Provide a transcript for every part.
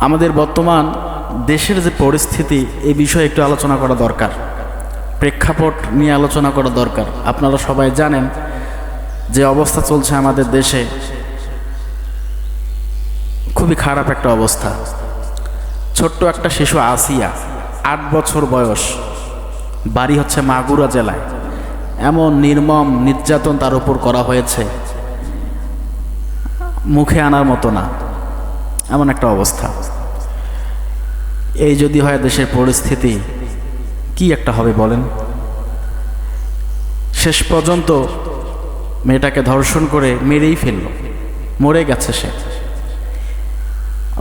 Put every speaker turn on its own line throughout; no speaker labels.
আমাদের বর্তমান দেশের যে পরিস্থিতি, এই বিষয়ে একটু আলোচনা করা দরকার। প্রেক্ষাপট নিয়ে আলোচনা করা দরকার। আপনারা সবাই জানেন যে অবস্থা চলছে আমাদের দেশে। খুবই খারাপ একটা অবস্থা। ছোট্ট একটা শিশু আসিয়া, আট বছর বয়স, বাড়ি হচ্ছে মাগুরা জেলায়। এমন নির্মম নির্যাতন তার উপর করা হয়েছে। মুখে আনার মতো না। এমন একটা অবস্থা। এই যদি হয় দেশের পরিস্থিতি, কি একটা হবে বলেন? শেষ পর্যন্ত মেয়েটাকে ধর্ষণ করে মেরেই ফেলল। মরে গেছে সে।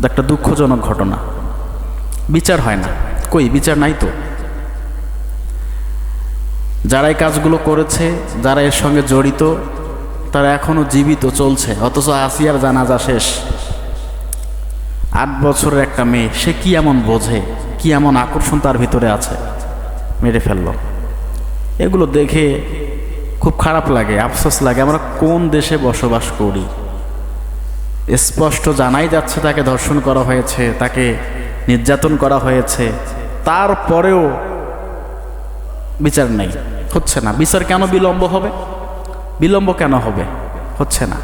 একটা দুঃখজনক ঘটনা। বিচার হয় না। কই, বিচার নাই তো? যারা এই কাজগুলো করেছে, যারা এর সঙ্গে জড়িত, তারা এখনও জীবিত চলছে, অথচ আসিয়ার জানাজা শেষ। আট বছরের একটা মেয়ে, সে কি এমন বোঝে? কি এমন আকর্ষণ তার ভিতরে আছে? মেরে ফেলল। এগুলো দেখে খুব খারাপ লাগে, আফসোস লাগে। আমরা কোন দেশে বসবাস করি? স্পষ্ট জানাই যাচ্ছে তাকে ধর্ষণ করা হয়েছে, তাকে নির্যাতন করা হয়েছে। তারপরেও বিচার নেই। হচ্ছে না। বিচার কেন বিলম্ব হবে? বিলম্ব কেন হবে? হচ্ছে না।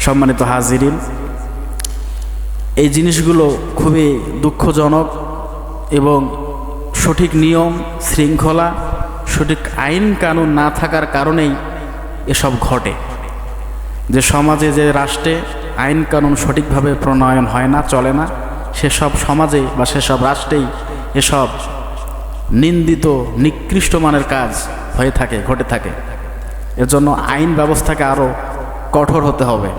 সম্মানিত হাজিরিন এই জিনিসগুলো খুবই দুঃখজনক এবং সঠিক নিয়ম, শৃঙ্খলা, সঠিক আইন কানুন না থাকার কারণেই এসব ঘটে। যে সমাজে, যে রাষ্ট্রে আইন কানুন সঠিকভাবে প্রণয়ন হয় না, চলে না, সেসব সমাজে বা সেসব রাষ্ট্রেই এসব নিন্দিত, নিকৃষ্ট মানের কাজ হয়ে থাকে, ঘটে থাকে। এর জন্য আইন ব্যবস্থাকে আরও কঠোর হতে হবে।